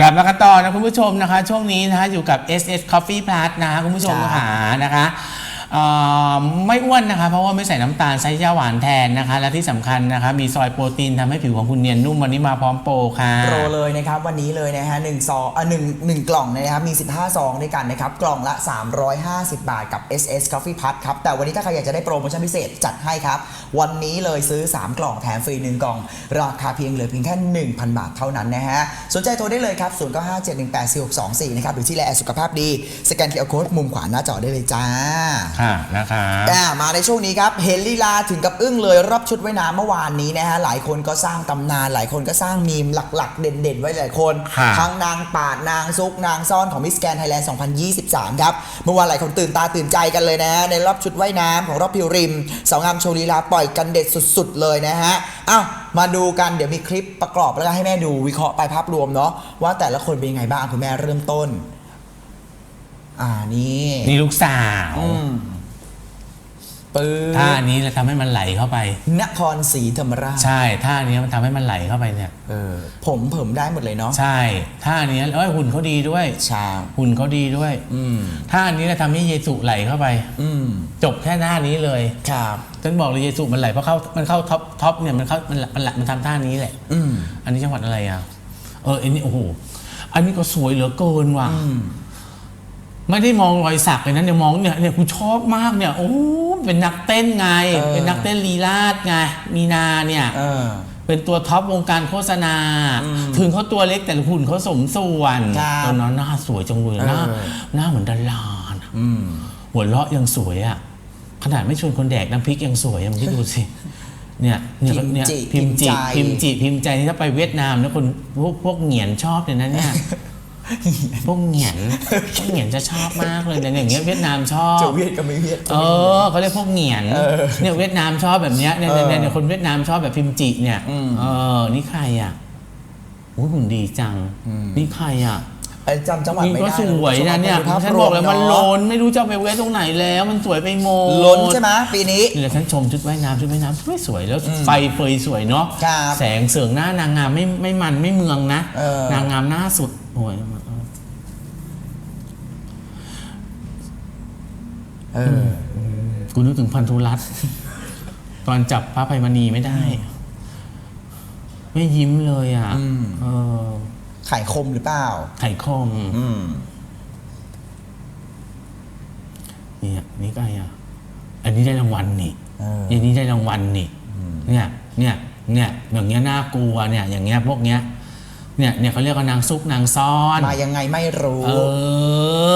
กลับมากันต่อนะคุณผู้ชมนะคะ ช่วงนี้นะคะอยู่กับ SS Coffee Plus นะคะคุณผู้ชมจ้าหานะคะเอ่อ ไม่อ้วนนะคะเพราะว่าไม่ใส่น้ำตาลใช้ยาหวานแทนนะคะ และที่สำคัญนะคะมีซอยโปรตีนทำให้ผิวของคุณเนียนนุ่มวันนี้มาพร้อมโปรค่ะโปรเลยนะครับวันนี้เลยนะฮะหนึ่งซองอะหนึ่งหนึ่งกล่องนะครับมี 15ซองด้วยกันนะครับกล่องละ 350 บาทกับ SS Coffee Plus ครับแต่วันนี้ถ้าใครอยากจะได้โปรโมชั่นพิเศษจัดให้ครับ วันนี้เลยซื้อ 3 กล่องแถมฟรี 1 กล่อง ราคาเพียงเหลือเพียงแค่ 1,000 บาทเท่านั้นนะฮะสนใจโทรได้เลยครับ0 9 5 7 1 8 4 6 2 4นะครับหรือที่แลสุขภาพดีสแกนเคอร์โค้ดมุมขวาหน้าจอได้เลยจ้าค่ะนะคะอ่ามาในช่วงนี้ครับเห็นลีลาถึงกับอึ้งเลยรอบชุดว่ายน้ำเมื่อวานนี้นะฮะหลายคนก็สร้างตำนาน หลายคนก็สร้างมีมหลักๆ เด่นๆ ไว้หลายคน ค่ะทั้งนางปาดนางซุกนางซ่อนของมิสแกนไทยแลนด์ 2023 ครับ เมื่อวานหลายคนตื่นตาตื่นใจกันเลยนะฮะในรอบชุดว่ายน้ำของรอบพิวริมสาวงามโชว์ลีลาปล่อยกันเด็ดสุดๆ เลยนะฮะอ้าวมาดูกันเดี๋ยวมีคลิปประกอบแล้วก็ให้แม่ดูวิเคราะห์ไปภาพรวมเนาะว่าแต่ละคนเป็นยังไงบ้างคุณแม่เริ่มต้น อ่านี่นี่ลูกสาวอืมปื้ท่านี้เราทำให้มันไหลเข้าไป นครศรีธรรมราชใช่ท่านี้มันทำให้มันไหลเข้าไปเนี่ย เออ ผมเผิมได้หมดเลยเนาะใช่ท่านี้เอ้ยหุ่นเขาดีด้วย ชาหุ่นเขาดีด้วยอืม ท่านี้เราทำให้เยสุไหลเข้าไป อืมจบแค่หน้านี้เลยครับ ฉันบอกเลยเยสุมันไหลเพราะเข้ามันเข้าท็อปท็อปเนี่ยมันเข้ามันมันมันทำท่านี้แหละ อืม อันนี้จังหวัดอะไรอะ เอออันนี้โอ้โห อันนี้ก็สวยเหลือเกินว่ะ อืม ไม่ได้มองรอยสักเลยนะเนี่ยมองเนี่ยเนี่ยกูชอบมากเนี่ยโอ้เป็นนักเต้นไง เออ เป็นนักเต้นลีลาดไงมีนาเนี่ย เออ เป็นตัวท็อปวงการโฆษณา อืมถึงเขาตัวเล็กแต่หุ่นเขาสมส่วนครับตอนนั้นหน้าสวยจังเลยหน้าเออ หน้าเหมือนดารานะอืม หัวเราะยังสวยอะขนาดไม่ชวนคนแดกน้ำพริกยังสวยอะมึงคิดดูสิ เนี่ยเนี่ยเนี่ยพิพิมมพ์จิใจพิมจิพิมใจนี่ถ้าไปเวียดนามนะคนพวกพวกเหงียนชอบเลยนะเนี่ย พวกเหงียนพวกเหงียนจะชอบมากเลยเนี่ยอย่างเงี้ยเวียดนามชอบจะเวียดก็ไม่เวียดเออเขาเรียกพวกเหงียนเออเนี่ยเวียดนามชอบแบบเนี้ยเนี่ยเออเนี่ยเนี่ยคนเวียดนามชอบแบบพิมจิเนี่ยอืมเออนี่ใครอะโอ้ยหุ่นดีจังอืมนี่ใครอะ เอ้ยจำจังหวัดนี่ไม่ก็ได้สวยนะเนี่ยภาพฉันรบวอกเลยมันเอะล้นไม่รู้จะเอาไปไว้ตรงไหนแล้ว มันสวยไปหมดล้นใช่ไหมปีนี้ นี่แหละฉันชมชุดว่ายน้ำชุดว่ายน้ำสวยสวยๆแล้วไฟเฟยสวยเนาะครับแสงเสริงหน้านางงามไม่ไม่มันไม่เมืองนะเออ นางงามหน้าสุดโอ้ยเออกูนึกถึงพันธุรัตน์ ตอนจับพระไพมณีไม่ได้ ไม่ยิ้มเลยอะอืมเออ ไข่คมหรือเปล่า ไข่คมอืมเนี่ยนี่ก็อะอันนี้ได้รางวัลนี่เอออันนี้ได้รางวัลนี่ เนี่ย เนี่ย เนี่ยอย่างเงี้ยน่ากลัวเนี่ย อย่างเงี้ยพวกเนี้ย เนี่ยเนี่ยเขาเรียกว่านางซุกนางซ่อน มายังไงไม่รู้ เอ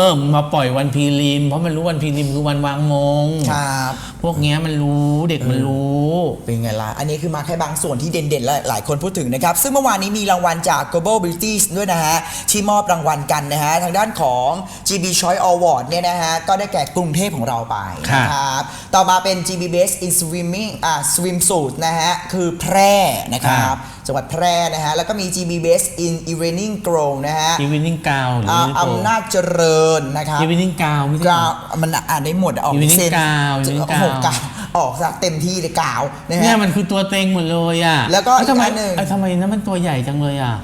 อ มาปล่อยวันพีริม เพราะมันรู้วันพีริมคือวันวางมงครับ พวกเนี้ยมันรู้เด็กมันรู้ เป็นไงล่ะ อันนี้คือมาแค่บางส่วนที่เด่นๆและหลายคนพูดถึงนะครับ ซึ่งเมื่อวานนี้มีรางวัลจาก Global Beauty ด้วยนะฮะ ที่มอบรางวัลกันนะฮะ ทางด้านของ GB Choice Award เนี่ยนะฮะ ก็ได้แก่กรุงเทพของเราไปนะครับ ต่อมาเป็น GB Best in Swimming อ่า Swimsuit นะฮะ คือแพร่นะครับ จังหวัดแพร่นะฮะ แล้วก็มี GB Best in Evening Glow นะฮะ อีวินิ่งกาวหรืออ่าวิอำนาจเจริญนะครับอีวินิ่งกาวไม่ใช่กาวมันอ่านได้หมดอะออก Evening เส้น Gown Evening โอ้โห Gown กาวออกซะเต็มที่เลยกาวนะเนี่ยฮะ มันคือตัวเต็งหมดเลยอะแล้วก็ทำไมอีกอันหนึ่ง เอ้ยทำไมนั้นมันตัวใหญ่จังเลยอะ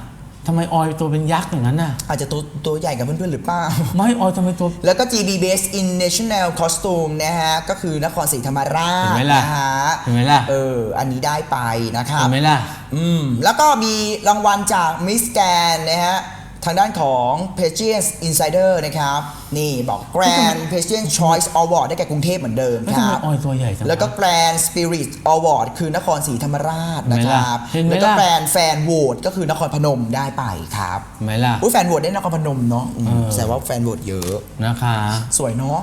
ทำไมออยตัวเป็นยักษ์อย่างนั้นน่ะ อาจจะตัวตัวใหญ่กับเพื่อนๆหรือเปล่า ไม่ออยทำไมตัว แล้วก็ GB Best in National Costume นะฮะ ก็คือนครศรีธรรมราชเห็นไหมล่ะนะฮะเห็นไหมล่ะ เออ อันนี้ได้ไปนะครับ เห็นไหมล่ะ อืม แล้วก็มีรางวัลจาก Miss g a n นะฮะ ทางด้านของ p a g e s Insider นะครับ นี่บอก Grand p a g e s Choice Award ได้แก่กรุงเทพเหมือนเดิมแล้วคทำไมรับออยตัวใหญ่จังะ แล้วก็ Grand Spirit Award คือนครศรีธรรมราชนะครับ เห็นไหมล่ะ แล้วก็เห็นไหมล่ะ Grand Fan Vote ก็คือนครพนมได้ไปครับเห็นไหมล่ะ อุ้ยแฟนโหวตได้นครพนมเนาะอืมเออ แต่ว่าแฟนโหวตเยอะ นะคะสวยเนาะ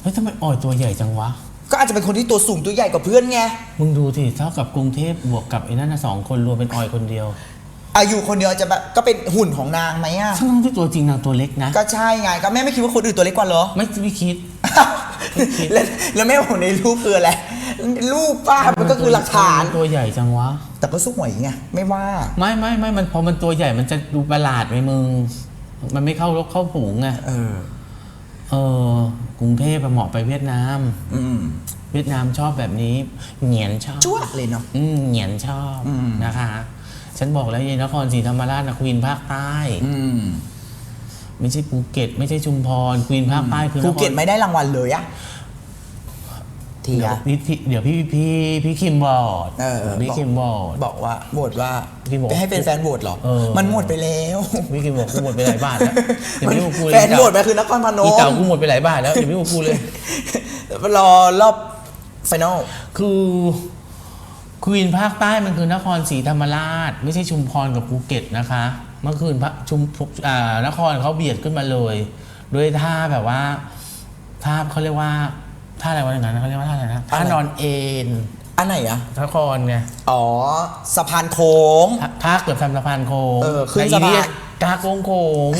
เฮ้ยทำไมออยตัวใหญ่จังวะ ก็อาจจะเป็นคนที่ตัวสูงตัวใหญ่กว่าเพื่อนไง มึงดูสิเท่ากับกรุงเทพบวกกับไอ้นั่นนะสองคนรวมเป็นออยคนเดียว อายุคนเดียวจะแบบก็เป็นหุ่นของนางไหมอะ ทั้งที่ตัวจริงนางตัวเล็กนะ ก็ใช่ไงก็แม่ไม่คิดว่าคนอื่นตัวเล็กกว่าเหรอ ไม่ไม่คิด แล้วแล้วแม่บอกในรูปคืออะไรรูปป้ามันก็คือหลักฐาน ตัวใหญ่จังวะ แต่ก็สวยไงไม่ว่า ไม่ไม่ไม่มันพอมันตัวใหญ่มันจะดูประหลาดไปมึง มันไม่เข้ารกเข้าฝูงไงเออ เออกรุงเทพอะเหมาะไปเวียดนาม อืมเวียดนามชอบแบบนี้ เหงียนชอบ จ้วะเลยเนาะ อืมเหงียนชอบอืมนะคะ ฉันบอกแล้วยายนครศรีธรรมราชนะควีนภาคใต้ อืมไม่ใช่ภูเก็ต ไม่ใช่ชุมพรควีนภาคใต้คือนคภูรเก็ตไม่ได้รางวัลเลยอะทีเดี๋ยวอะพี่พี่เดี๋ยวพี่พี่พี่คิมบอร์ดเออพี่คิมบอร์ด บอกว่าโหวตว่าพี่บอกไปให้เป็นแฟนโหวตเหรอ เออ มันหมดไปแล้วพี่คิมบอกกูหมดไปหลายบาทแล้วเดี๋ยวมันไม่ต้องกูเลยแฟนโหวตไปคือนครพนมอีเก่ากูหมดไปหลายบาทแล้วเดี๋ยวไม่ต้องกูเลย รอรอบไฟนอล คือ ควีนภาคใต้มันคือนครศรีธรรมราช ไม่ใช่ชุมพรกับภูเก็ตนะคะ เมื่อคืนพระชุมอ่านครเขาเบียดขึ้นมาเลยด้วยท่าแบบว่าท่าเขาเรียกว่าท่าอะไรวะอย่างนั้นเขาเรียกว่าท่าอะไรนะท่านอนเอ็นอันไหนอะนครไงอ๋อสะพานโค้งท่าท่าเกือบทำสะพานโค้งเออขึ้นแต่อีสะพาน เยท่าโค้งโค้ง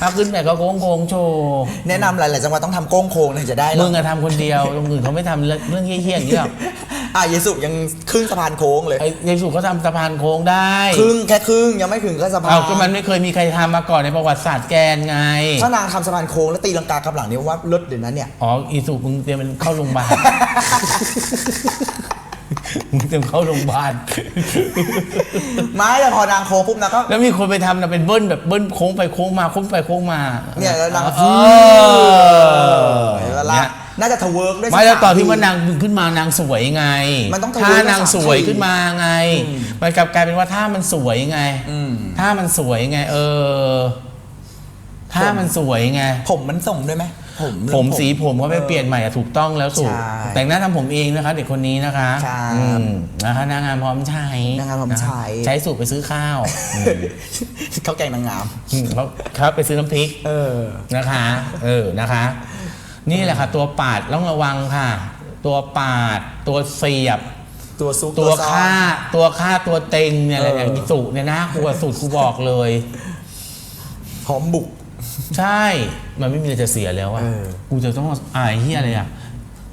ถ้าขึ้นไปก็โค้งโค้งโชว์แนะนำหลายๆจังหวัดต้องทำโก้งโค้งถึงจะได้หรมึอกงอะทำคนเดียวตรงอื่นเขาไม่ทำเรื่องเรื่องเฮี้ยๆอย่างนี้หรอกอะเยสุยังครึ่งสะพานโค้งเลยไอ้ยายสุเขาทำสะพานโค้งได้ครึ่งแค่ครึ่งยังไม่ถึงก็สะพานเอาก็มันไม่เคยมีใครทำมาก่อนในประวัติศาสตร์แกนไง ถ้านางทำสะพานโค้งแล้วตีลังกากลับหลังเนี่ยว่าเลิศเดี๋ยวนั้นเนี่ย อ๋ออีสุมึงเตรียมมันเข้าโรงพยาบาล มึงเตรียมเข้าโรงพยาบาล ไม่แต่พอนางโค้งปุ๊บนางก็แล้วมีคนไปทำนะเป็นเบิ้ลแบบเบิ้ลโค้งไปโค้งมาโค้งไปโค้งมาเนี่ยแล้วนางเอเอออแล้วล่ะเนี่ยน่าจะทะเวิร์กด้วยไม่แล้วสักตอนที่สว่านางขึ้นมานางสวยไงมันต้องทะท่าเวิร์กนางสามสวยทีขึ้นมาไง มันกลับกลายเป็นว่าท่ามันสวยไงอืม ท่ามันสวยไง เออท่ามันสวยไง ผมมันส่งด้วยไหม ผมผมสีผมก็ไปเปลี่ยนใหม่อะถูกต้องแล้วสุใช่แต่งหน้าทำผมเองนะคะเด็กคนนี้นะคะครับอืมนะคะนางงามพร้อมใช้นางงามพร้อมใช้ ใช้สูตรไปซื้อข้าวอืมเขาแกงนางงาม อืมเขาเขาไปซื้อน้ำพริก เออ นะคะ เออ นะคะ นี่แหละค่ะ ตัวปาดต้องระวังค่ะ ตัวปาด ตัวเสียบ ตัวซุกตัวซ่อน ฆ่า ตัวฆ่าตัวเต็งเนี่ยอะไรเนี่ยเออมีสุเนี่ยนะกลัวสุดกูบอกเลย พร้อมบุก ใช่ มันไม่มีอะไรจะเสียแล้วอะเออ กูจะต้องอายเฮียอะไรอะ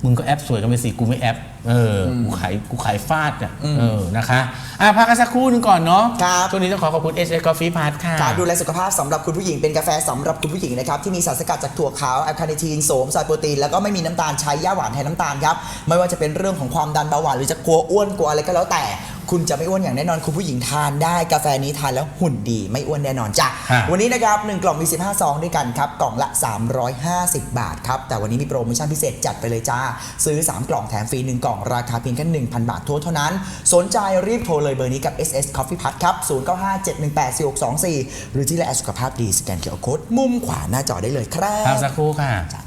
มึงก็แอปสวยกันไปสิ กูไม่แอป เออ กูขาย กูขายฟาดอะเออ นะคะ อะพักกันสักครู่หนึงก่อนเนาะครับ ช่วงนี้ต้องขอขอบคุณ s อ Coffee Part ค่ะ การดูแลสุขภาพสำหรับคุณผู้หญิงเป็นกาแฟสำหรับคุณผู้หญิงนะครับที่มีสารสกัดจากถั่วขาวแอลคาเนทีนโสมไซโปรตีนแล้วก็ไม่มีน้ำตาลใช้ย่าหวานแทนน้ำตาลครับไม่ว่าจะเป็นเรื่องของความดันเบาหวานหรือจะกลัวอ้วนกลัวอะไรก็แล้วแต่ คุณจะไม่อ้วนอย่างแน่นอนคุณผู้หญิงทานได้กาแฟนี้ทานแล้วหุ่นดีไม่อ้วนแน่นอนจ้ะฮะ วันนี้นะครับ1กล่องมี 15 ซองด้วยกันครับกล่องละ 350 บาทครับแต่วันนี้มีโปรโมชั่นพิเศษจัดไปเลยจ้า ซื้อ 3 กล่องแถมฟรี 1 กล่องราคาเพียงแค่1,000 บาทเท่านั้น สนใจรีบโทรเลยเบอร์นี้กับ SS Coffee Put ครับ 0957184624 หรือที่ไลน์สุขภาพดีสแกนเคอร์โค้ดมุมขวาหน้าจอได้เลยครัพักบสักครู่ค่ะชม